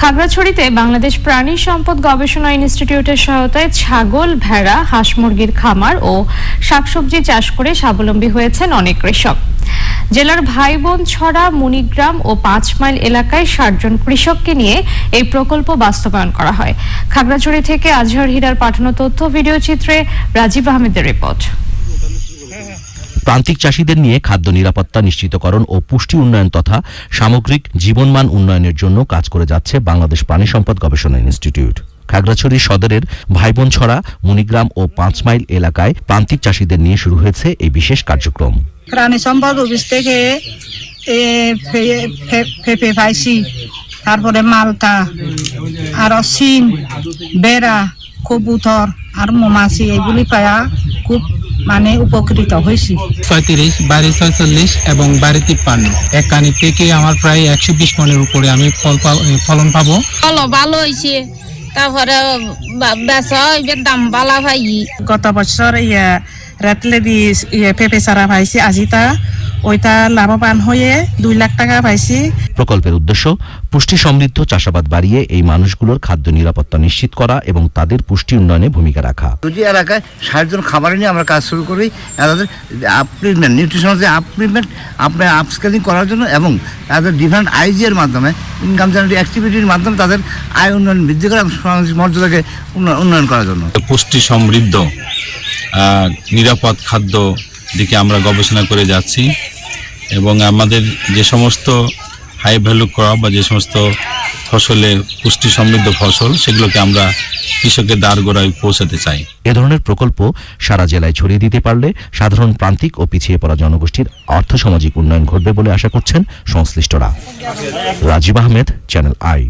খাগড়াছড়িতে বাংলাদেশ প্রাণী সম্পদ গবেষণা ইনস্টিটিউটের সহায়তায় ছাগল, ভেড়া, হাঁস মুরগির খামার ও শাকসবজি চাষ করে স্বাবলম্বী হয়েছেন অনেক কৃষক। জেলার ভাইবোন, ছড়া, মুনিগ্রাম ও পাঁচ মাইল এলাকায় ষাট জন কৃষককে নিয়ে এই প্রকল্প বাস্তবায়ন করা হয়। খাগড়াছড়ি থেকে আজহার হীরার পাঠানো তথ্য, ভিডিও চিত্রে রাজীব আহমেদের রিপোর্ট। প্রান্তিক চাষীদের নিয়ে খাদ্য নিরাপত্তা নিশ্চিতকরণ ও পুষ্টি উন্নয়ন তথা সামগ্রিক জীবনমান উন্নয়নের জন্য কাজ করে যাচ্ছে বাংলাদেশ প্রাণী সম্পদ গবেষণা ইনস্টিটিউট। খাগড়াছড়ি সদরের ভাইবোনছড়া মণিগ্রাম ও পাঁচ মাইল এলাকায় প্রান্তিক চাষীদের নিয়ে শুরু হয়েছে এই বিশেষ কার্যক্রম। প্রাণী সম্পদ অফিস থেকে পেঁপে পাইছি। তারপরে মালটা আর সিম বেড়া, কবুতর, আর মমাছি, এগুলি পায়া খুব মানে উপকৃত হয়েছি। ছয়ত্রিশ বাড়ি ছয়চল্লিশ এবং বাড়ি তিপ্পান্ন। এক কানি থেকে আমার প্রায় একশো বিশ মনের উপরে আমি ফল পা- ফলন পাবো। ভালো ভালো হয়েছে। তারপরে বেচা দাম বালা ভাই। গত বছর ইয়ে রেটলে দিয়ে পেঁপে সারা পাইছি আজি তা ওইটা লাভবান হয়ে দুই লাখ টাকা পাইছি। প্রকল্পের উদ্দেশ্য পুষ্টি সমৃদ্ধ চাষাবাদ বাড়িয়ে এই মানুষগুলোর খাদ্য নিরাপত্তা নিশ্চিত করা এবং তাদের পুষ্টি উন্নয়নে ভূমিকা রাখা। দুটি এলাকায় ষাট জন খাবার নিয়ে আমরা কাজ শুরু করি তাদের আপলিমেন্ট নিউট্রিশনাল যে আপলিমেন্ট আপনার আপস্কেলিং করার জন্য এবং তাদের ডিফারেন্ট আইজিএর মাধ্যমে ইনকাম জেনারেটিং অ্যাক্টিভিটির মাধ্যমে তাদের আয় উন্নয়ন বৃদ্ধি করা সামাজিক মর্যাদাকে উন্নয়ন করার জন্য। পুষ্টি সমৃদ্ধ নিরাপদ খাদ্য দিকে আমরা গবেষণা করে যাচ্ছি এবং আমাদের যে সমস্ত হাই ভ্যালু ক্রপ বা যে সমস্ত ফসলে পুষ্টি সমৃদ্ধ ফসল, সেগুলোকে আমরা কৃষকের দ্বার গোড়ায় পৌঁছাতে চাই। এ ধরনের প্রকল্প সারা জেলায় ছড়িয়ে দিতে পারলে সাধারণ প্রান্তিক ও পিছিয়ে পড়া জনগোষ্ঠীর আর্থসামাজিক উন্নয়ন ঘটবে বলে আশা করছেন সংশ্লিষ্টরা। Rajib Ahmed channel I